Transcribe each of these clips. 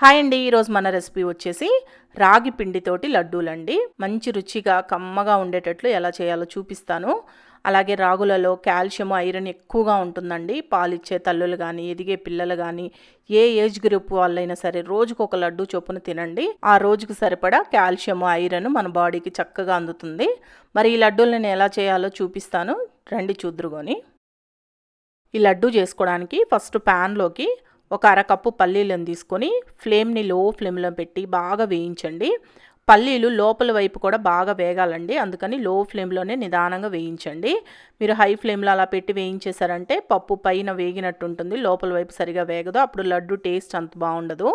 Hi అండి ఈరోజు మన రెసిపీ వచ్చేసి రాగి పిండితోటి లడ్డూలండి. మంచి రుచిగా కమ్మగా ఉండేటట్లు ఎలా చేయాలో చూపిస్తాను. అలాగే రాగులలో కాల్షియం ఐరన్ ఎక్కువగా ఉంటుందండి. పాలిచ్చే తల్లులు కానీ ఎదిగే పిల్లలు కానీ ఏ ఏజ్ గ్రూప్ వాళ్ళైనా సరే రోజుకు ఒక లడ్డు చొప్పున తినండి. ఆ రోజుకు సరిపడా కాల్షియం ఐరన్ మన బాడీకి చక్కగా అందుతుంది. మరి ఈ లడ్డూలను నేను ఎలా చేయాలో చూపిస్తాను. రండి చూద్దురుగోని. ఈ లడ్డు చేసుకోవడానికి ఫస్ట్ ప్యాన్లోకి ఒక అరకప్పు పల్లీలను తీసుకొని ఫ్లేమ్ని లో ఫ్లేమ్లో పెట్టి బాగా వేయించండి. పల్లీలు లోపల వైపు కూడా బాగా వేగాలండి. అందుకని లో ఫ్లేమ్లోనే నిదానంగా వేయించండి. మీరు హై ఫ్లేమ్లో అలా పెట్టి వేయించేశారంటే పప్పు పైన వేగినట్టు ఉంటుంది. లోపల వైపు సరిగా వేగదు. అప్పుడు లడ్డు టేస్ట్ అంత బాగుండదు.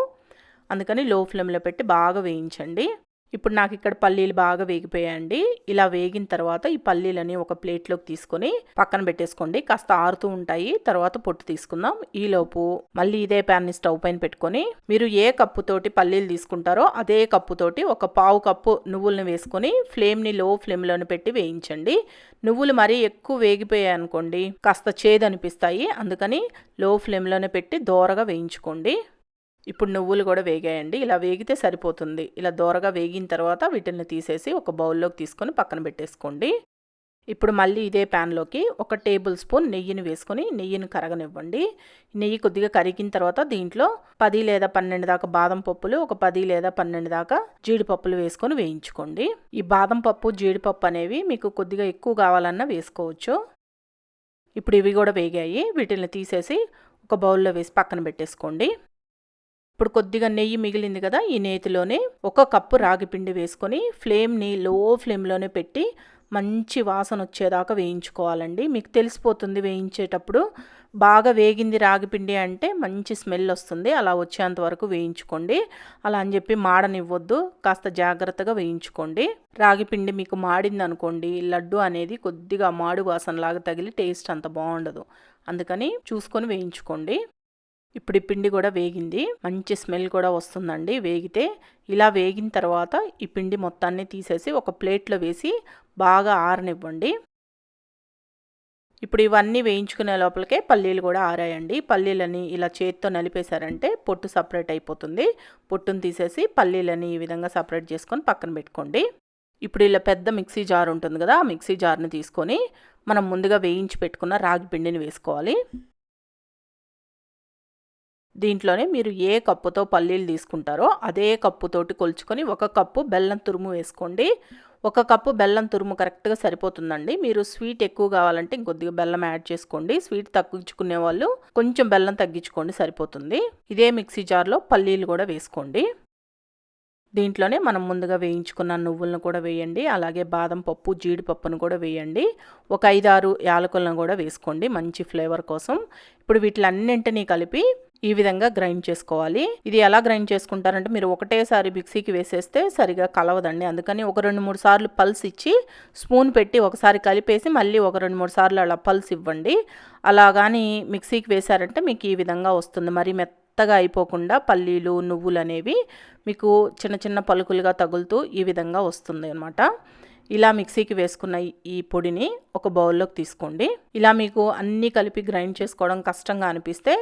అందుకని లో ఫ్లేమ్లో పెట్టి బాగా వేయించండి. ఇప్పుడు నాకు ఇక్కడ పల్లీలు బాగా వేగిపోయాయండి. ఇలా వేగిన తర్వాత ఈ పల్లీలని ఒక ప్లేట్లోకి తీసుకొని పక్కన పెట్టేసుకోండి. కాస్త ఆరుతూ ఉంటాయి. తర్వాత పొట్టు తీసుకుందాం. ఈలోపు మళ్ళీ ఇదే ప్యాన్ని స్టవ్ పైన పెట్టుకొని మీరు ఏ కప్పుతోటి పల్లీలు తీసుకుంటారో అదే కప్పుతోటి ఒక పావు కప్పు నువ్వులను వేసుకొని ఫ్లేమ్ని లో ఫ్లేమ్లోని పెట్టి వేయించండి. నువ్వులు మరీ ఎక్కువ వేగిపోయాయి అనుకోండి కాస్త చేదు అనిపిస్తాయి. అందుకని లో ఫ్లేమ్లోనే పెట్టి దోరగా వేయించుకోండి. ఇప్పుడు నువ్వులు కూడా వేగాయండి. ఇలా వేగితే సరిపోతుంది. ఇలా దోరగా వేగిన తర్వాత వీటిని తీసేసి ఒక బౌల్లోకి తీసుకొని పక్కన పెట్టేసుకోండి. ఇప్పుడు మళ్ళీ ఇదే ప్యాన్లోకి ఒక టేబుల్ స్పూన్ నెయ్యిని వేసుకొని నెయ్యిని కరగనివ్వండి. నెయ్యి కొద్దిగా కరిగిన తర్వాత దీంట్లో పది లేదా పన్నెండు దాకా బాదం పప్పులు ఒక పది లేదా పన్నెండు దాకా జీడిపప్పులు వేసుకొని వేయించుకోండి. ఈ బాదం పప్పు జీడిపప్పు అనేవి మీకు కొద్దిగా ఎక్కువ కావాలన్నా వేసుకోవచ్చు. ఇప్పుడు ఇవి కూడా వేగాయి. వీటిని తీసేసి ఒక బౌల్లో వేసి పక్కన పెట్టేసుకోండి. ఇప్పుడు కొద్దిగా నెయ్యి మిగిలింది కదా ఈ నేతిలోనే ఒక కప్పు రాగి పిండి వేసుకొని ఫ్లేమ్ని లో ఫ్లేమ్లోనే పెట్టి మంచి వాసన వచ్చేదాకా వేయించుకోవాలండి. మీకు తెలిసిపోతుంది వేయించేటప్పుడు బాగా వేగింది రాగిపిండి అంటే మంచి స్మెల్ వస్తుంది అలా వచ్చేంత వరకు వేయించుకోండి. అలా అని చెప్పి మాడనివ్వద్దు కాస్త జాగ్రత్తగా వేయించుకోండి. రాగిపిండి మీకు మాడింది అనుకోండి లడ్డు అనేది కొద్దిగా మాడు వాసనలాగా తగిలి టేస్ట్ అంత బాగుండదు. అందుకని చూసుకొని వేయించుకోండి. ఇప్పుడు ఈ పిండి కూడా వేగింది. మంచి స్మెల్ కూడా వస్తుందండి. వేగితే ఇలా వేగిన తర్వాత ఈ పిండి మొత్తాన్ని తీసేసి ఒక ప్లేట్లో వేసి బాగా ఆరనివ్వండి. ఇప్పుడు ఇవన్నీ వేయించుకునే లోపలికే పల్లీలు కూడా ఆరాయండి. పల్లీలని ఇలా చేతితో నలిపేశారంటే పొట్టు సపరేట్ అయిపోతుంది. పొట్టును తీసేసి పల్లీలని ఈ విధంగా సపరేట్ చేసుకొని పక్కన పెట్టుకోండి. ఇప్పుడు ఇలా పెద్ద మిక్సీ జార్ ఉంటుంది కదా ఆ మిక్సీ జార్ని తీసుకొని మనం ముందుగా వేయించి పెట్టుకున్న రాగి పిండిని వేసుకోవాలి. దీంట్లోనే మీరు ఏ కప్పుతో పల్లీలు తీసుకుంటారో అదే కప్పుతోటి కొలుచుకొని ఒక కప్పు బెల్లం తురుము వేసుకోండి. ఒక కప్పు బెల్లం తురుము కరెక్ట్గా సరిపోతుందండి. మీరు స్వీట్ ఎక్కువ కావాలంటే ఇంకొద్దిగా బెల్లం యాడ్ చేసుకోండి. స్వీట్ తగ్గించుకునే వాళ్ళు కొంచెం బెల్లం తగ్గించుకోండి సరిపోతుంది. ఇదే మిక్సీ జార్లో పల్లీలు కూడా వేసుకోండి. దీంట్లోనే మనం ముందుగా వేయించుకున్న నువ్వులను కూడా వేయండి. అలాగే బాదం పప్పు జీడిపప్పును కూడా వేయండి. ఒక ఐదారు యాలకులను కూడా వేసుకోండి మంచి ఫ్లేవర్ కోసం. ఇప్పుడు వీటిలన్నింటినీ కలిపి ఈ విధంగా గ్రైండ్ చేసుకోవాలి. ఇది ఎలా గ్రైండ్ చేసుకుంటారంటే మీరు ఒకటేసారి మిక్సీకి వేసేస్తే సరిగా కలవదండి. అందుకని ఒక రెండు మూడు సార్లు పల్స్ ఇచ్చి స్పూన్ పెట్టి ఒకసారి కలిపేసి మళ్ళీ ఒక రెండు మూడు సార్లు అలా పల్స్ ఇవ్వండి. అలా కానీ మిక్సీకి వేశారంటే మీకు ఈ విధంగా వస్తుంది. మరి మెత్తగా అయిపోకుండా పల్లీలు నువ్వులు అనేవి మీకు చిన్న చిన్న పలుకులుగా తగులుతూ ఈ విధంగా వస్తుంది అనమాట ఇలా మిక్సీకి వేసుకున్న ఈ పొడిని ఒక బౌల్లోకి తీసుకోండి. ఇలా మీకు అన్నీ కలిపి గ్రైండ్ చేసుకోవడం కష్టంగా అనిపిస్తే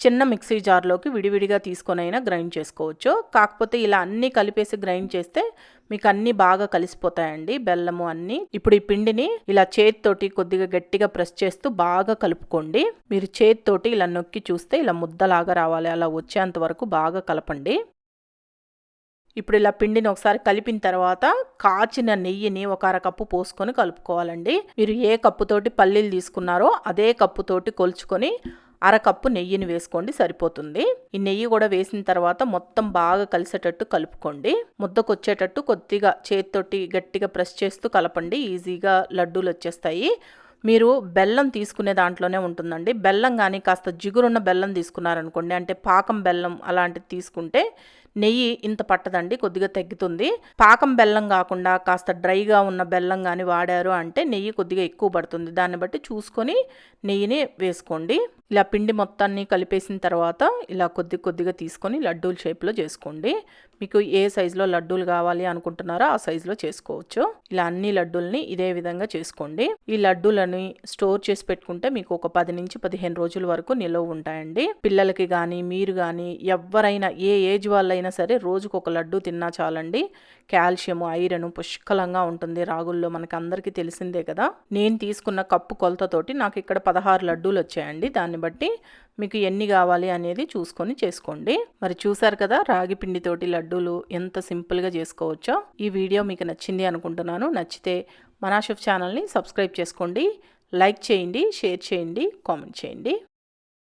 చిన్న మిక్సీ జార్లోకి విడివిడిగా తీసుకొనైనా గ్రైండ్ చేసుకోవచ్చు. కాకపోతే ఇలా అన్నీ కలిపేసి గ్రైండ్ చేస్తే మీకు అన్నీ బాగా కలిసిపోతాయండి బెల్లము అన్నీ. ఇప్పుడు ఈ పిండిని ఇలా చేతితోటి కొద్దిగా గట్టిగా ప్రెస్ చేస్తూ బాగా కలుపుకోండి. మీరు చేతితోటి ఇలా నొక్కి చూస్తే ఇలా ముద్దలాగా రావాలి. అలా వచ్చేంత వరకు బాగా కలపండి. ఇప్పుడు ఇలా పిండిని ఒకసారి కలిపిన తర్వాత కాచిన నెయ్యిని ఒక అరకప్పు పోసుకొని కలుపుకోవాలండి. మీరు ఏ కప్పుతోటి పల్లీలు తీసుకున్నారో అదే కప్పుతోటి కొలుచుకొని అరకప్పు నెయ్యిని వేసుకోండి సరిపోతుంది. ఈ నెయ్యి కూడా వేసిన తర్వాత మొత్తం బాగా కలిసేటట్టు కలుపుకోండి. ముద్దకొచ్చేటట్టు కొద్దిగా చేతితోటి గట్టిగా ప్రెస్ చేస్తూ కలపండి. ఈజీగా లడ్డూలు వచ్చేస్తాయి. మీరు బెల్లం తీసుకునే దాంట్లోనే ఉంటుందండి. బెల్లం కానీ కాస్త జిగురున్న బెల్లం తీసుకున్నారనుకోండి అంటే పాకం బెల్లం అలాంటిది తీసుకుంటే నెయ్యి ఇంత పట్టదండి కొద్దిగా తగ్గుతుంది పాకం బెల్లం కాకుండా కాస్త డ్రైగా ఉన్న బెల్లం కానీ వాడారు అంటే నెయ్యి కొద్దిగా ఎక్కువ పడుతుంది. దాన్ని బట్టి చూసుకొని నెయ్యిని వేసుకోండి. ఇలా పిండి మొత్తాన్ని కలిపేసిన తర్వాత ఇలా కొద్ది కొద్దిగా తీసుకొని లడ్డూల షేప్లో చేసుకోండి. మీకు ఏ సైజులో లడ్డూలు కావాలి అనుకుంటున్నారో ఆ సైజులో చేసుకోవచ్చు. ఇలా అన్ని లడ్డూల్ని ఇదే విధంగా చేసుకోండి. ఈ లడ్డూలను లడ్డూల్ని స్టోర్ చేసి పెట్టుకుంటే మీకు ఒక పది నుంచి పదిహేను రోజుల వరకు నిల్వ ఉంటాయండి. పిల్లలకి కానీ మీరు కానీ ఎవరైనా ఏ ఏజ్ వాళ్ళైనా సరే రోజుకు ఒక లడ్డు తిన్నా చాలండి. కాల్షియం ఐరన్ పుష్కలంగా ఉంటుంది రాగుల్లో మనకి అందరికీ తెలిసిందే కదా. నేను తీసుకున్న కప్పు కొలతతోటి నాకు ఇక్కడ పదహారు లడ్డూలు వచ్చాయండి. దాన్ని బట్టి మీకు ఎన్ని కావాలి అనేది చూసుకొని చేసుకోండి. మరి చూసారు కదా రాగి పిండితోటి లడ్డూలు ఎంత సింపుల్గా చేసుకోవచ్చో? ఈ వీడియో మీకు నచ్చింది అనుకుంటున్నాను. నచ్చితే మనాషెఫ్ ఛానల్ని సబ్స్క్రైబ్ చేసుకోండి లైక్ చేయండి షేర్ చేయండి కామెంట్ చేయండి.